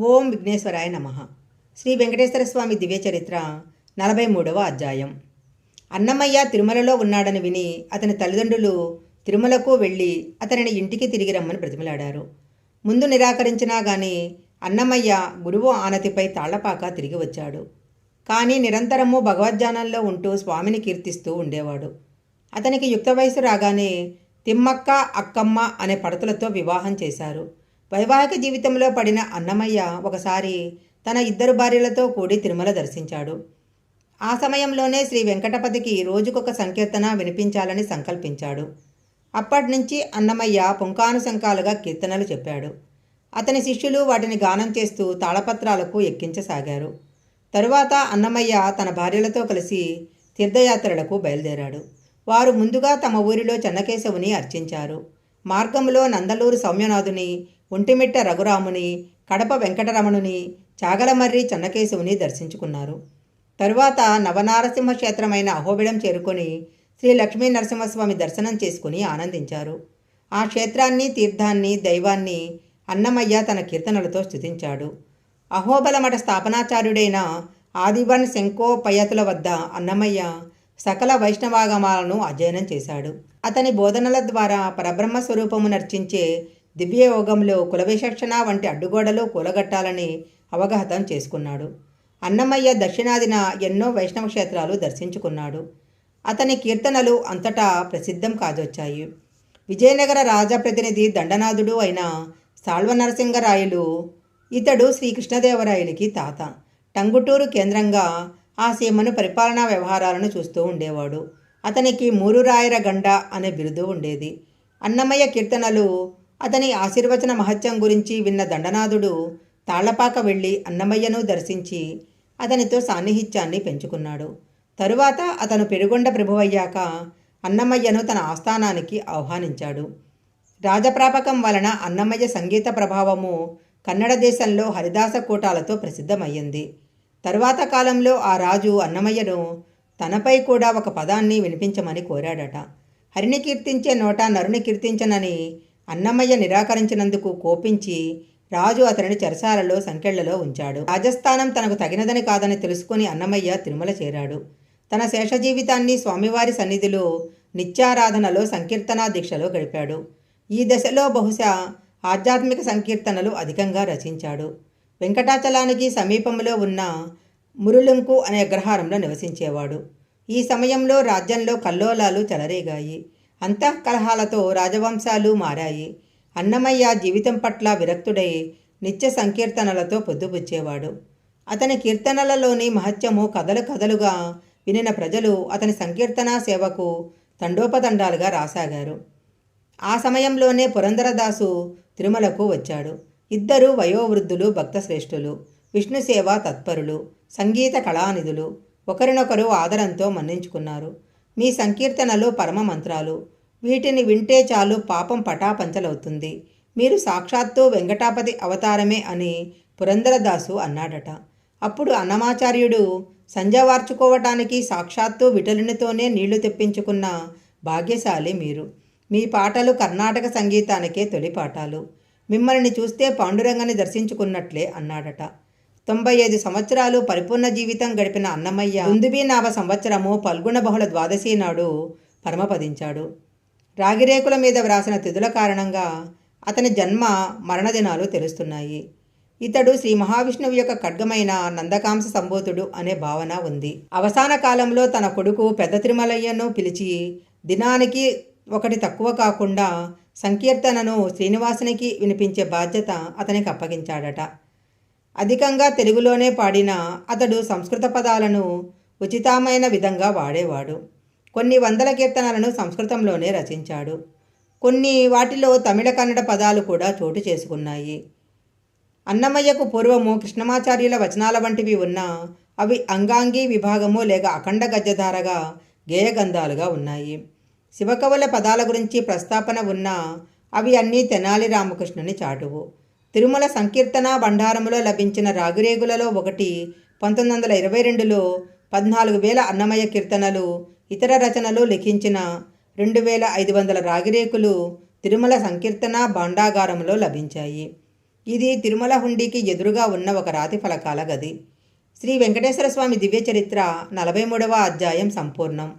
ఓం విఘ్నేశ్వరాయ నమ. శ్రీ వెంకటేశ్వర స్వామి దివ్య చరిత్ర నలభై మూడవ అధ్యాయం. అన్నమయ్య తిరుమలలో ఉన్నాడని విని అతని తల్లిదండ్రులు తిరుమలకు వెళ్ళి అతనిని ఇంటికి తిరిగి రమ్మని బ్రతిమలాడారు. ముందు నిరాకరించినా గాని అన్నమయ్య గురువు ఆనతిపై తాళ్ళపాక తిరిగి వచ్చాడు. కానీ నిరంతరము భగవద్జానంలో ఉంటూ స్వామిని కీర్తిస్తూ ఉండేవాడు. అతనికి యుక్త వయసు రాగానే తిమ్మక్క అక్కమ్మ అనే పడతులతో వివాహం చేశారు. వైవాహిక జీవితంలో పడిన అన్నమయ్య ఒకసారి తన ఇద్దరు భార్యలతో కూడి తిరుమల దర్శించాడు. ఆ సమయంలోనే శ్రీ వెంకటపతికి రోజుకొక సంకీర్తన వినిపించాలని సంకల్పించాడు. అప్పటి నుంచి అన్నమయ్య పుంకానుశంకాలుగా కీర్తనలు చెప్పాడు. అతని శిష్యులు వాటిని గానం చేస్తూ తాళపత్రాలకు ఎక్కించసాగారు. తరువాత అన్నమయ్య తన భార్యలతో కలిసి తీర్థయాత్రలకు బయలుదేరాడు. వారు ముందుగా తమ ఊరిలో చెన్నకేశవుని అర్చించారు. మార్గంలో నందలూరు సౌమ్యనాథుని ఒంటిమిట్ట రఘురాముని కడప వెంకటరమణుని చాగలమర్రి చెన్నకేశవుని దర్శించుకున్నారు. తరువాత నవనారసింహ క్షేత్రమైన అహోబిళం చేరుకొని శ్రీ లక్ష్మీ నరసింహస్వామి దర్శనం చేసుకుని ఆనందించారు. ఆ క్షేత్రాన్ని తీర్థాన్ని దైవాన్ని అన్నమయ్య తన కీర్తనలతో స్తుతించాడు. అహోబలమఠ స్థాపనాచార్యుడైన ఆదివన్ శంకోపయతుల వద్ద అన్నమయ్య సకల వైష్ణవాగమాలను అధ్యయనం చేశాడు. అతని బోధనల ద్వారా పరబ్రహ్మ స్వరూపము నర్చించే దివ్యయోగంలో కులవిశక్షణ వంటి అడ్డుగోడలు కూలగట్టాలని అవగాహతం చేసుకున్నాడు. అన్నమయ్య దక్షిణాదిన ఎన్నో వైష్ణవ క్షేత్రాలు దర్శించుకున్నాడు. అతని కీర్తనలు అంతటా ప్రసిద్ధం కాజొచ్చాయి. విజయనగర రాజప్రతినిధి దండనాథుడు అయిన సాల్వ నరసింగరాయలు ఇతడు శ్రీకృష్ణదేవరాయలకి తాత. టంగుటూరు కేంద్రంగా ఆ సీమను పరిపాలనా వ్యవహారాలను చూస్తూ ఉండేవాడు. అతనికి మూరురాయర గండ అనే బిరుదు ఉండేది. అన్నమయ్య కీర్తనలు అతని ఆశీర్వచన మహత్యం గురించి విన్న దండనాథుడు తాళ్ళపాక వెళ్ళి అన్నమయ్యను దర్శించి అతనితో సాన్నిహిత్యాన్ని పెంచుకున్నాడు. తరువాత అతను పెరుగొండ ప్రభువయ్యాక అన్నమయ్యను తన ఆస్థానానికి ఆహ్వానించాడు. రాజప్రాపకం వలన అన్నమయ్య సంగీత ప్రభావము కన్నడ దేశంలో హరిదాస కూటాలతో ప్రసిద్ధమయ్యింది. తరువాత కాలంలో ఆ రాజు అన్నమయ్యను తనపై కూడా ఒక పదాన్ని వినిపించమని కోరాడట. హరిని కీర్తించే నోట నరుని కీర్తించనని అన్నమయ్య నిరాకరించినందుకు కోపించి రాజు అతనిని చెరసాలలో సంకెళ్ళలో ఉంచాడు. రాజస్థానం తనకు తగినదని కాదని తెలుసుకుని అన్నమయ్య తిరుమల చేరాడు. తన శేష జీవితాన్ని స్వామివారి సన్నిధిలో నిత్యారాధనలో సంకీర్తనా దీక్షలో గడిపాడు. ఈ దశలో బహుశా ఆధ్యాత్మిక సంకీర్తనలు అధికంగా రచించాడు. వెంకటాచలానికి సమీపంలో ఉన్న మురులుంకు అనే అగ్రహారంలో నివసించేవాడు. ఈ సమయంలో రాజ్యంలో కల్లోలాలు చెలరేగాయి. అంతఃకలహాలతో రాజవంశాలు మారాయి. అన్నమయ్య జీవితం పట్ల విరక్తుడై నిత్య సంకీర్తనలతో పొద్దుపుచ్చేవాడు. అతని కీర్తనలలోని మహత్యము కథలు కథలుగా వినిన ప్రజలు అతని సంకీర్తనా సేవకు తండోపతండాలుగా రాసాగారు. ఆ సమయంలోనే పురంధరదాసు తిరుమలకు వచ్చాడు. ఇద్దరు వయోవృద్ధులు భక్తశ్రేష్ఠులు విష్ణు సేవ తత్పరులు సంగీత కళానిధులు ఒకరినొకరు ఆదరంతో మన్నించుకున్నారు. మీ సంకీర్తనలు పరమ మంత్రాలు వీటిని వింటే చాలు పాపం పటాపంచలవుతుంది. మీరు సాక్షాత్తు వెంకటాపతి అవతారమే అని పురంధరదాసు అన్నాడట. అప్పుడు అన్నమాచార్యుడు సంజవార్చుకోవటానికి సాక్షాత్తు విటలునితోనే నీళ్ళు తెప్పించుకున్న భాగ్యశాలి మీరు. మీ పాటలు కర్ణాటక సంగీతానికే తొలి పాఠాలు మిమ్మల్ని చూస్తే పాండురంగని దర్శించుకున్నట్లే అన్నాడట. తొంభై ఐదు సంవత్సరాలు పరిపూర్ణ జీవితం గడిపిన అన్నమయ్య దుందుబీ నావ సంవత్సరము పల్గుణ బహుళ ద్వాదశి నాడు పరమపదించాడు. రాగిరేకుల మీద వ్రాసిన తిథుల కారణంగా అతని జన్మ మరణదినాలు తెలుస్తున్నాయి. ఇతడు శ్రీ మహావిష్ణువు యొక్క ఖడ్గమైన నందకాంస సంబోధుడు అనే భావన ఉంది. అవసాన కాలంలో తన కొడుకు పెద్ద తిరుమలయ్యను పిలిచి దినానికి ఒకటి తక్కువ కాకుండా సంకీర్తనను శ్రీనివాసునికి వినిపించే బాధ్యత అతనికి అప్పగించాడట. అధికంగా తెలుగులోనే పాడిన అతడు సంస్కృత పదాలను ఉచితమైన విధంగా వాడేవాడు. కొన్ని వందల కీర్తనలను సంస్కృతంలోనే రచించాడు. కొన్ని వాటిలో తమిళ కన్నడ పదాలు కూడా చోటు చేసుకున్నాయి. అన్నమయ్యకు పూర్వము కృష్ణమాచార్యుల వచనాల వంటివి ఉన్నా అవి అంగాంగి విభాగము లేక అఖండ గద్యధారగా గేయగంధాలుగా ఉన్నాయి. శివకవుల పదాల గురించి ప్రస్తాపన ఉన్నా అవి అన్నీ తెనాలి రామకృష్ణుని చాటువు. తిరుమల సంకీర్తన భండారములో లభించిన రాగురేగులలో ఒకటి పంతొమ్మిది వందల ఇరవై రెండులో పద్నాలుగు వేల అన్నమయ్య కీర్తనలు ఇతర రచనలు లిఖించిన రెండు వేల ఐదు వందల రాగిరేకులు తిరుమల సంకీర్తన భాండాగారంలో లభించాయి. ఇది తిరుమల హుండీకి ఎదురుగా ఉన్న ఒక రాతి ఫలకాల గది. శ్రీ వెంకటేశ్వర స్వామి దివ్య చరిత్ర నలభై మూడవ అధ్యాయం సంపూర్ణం.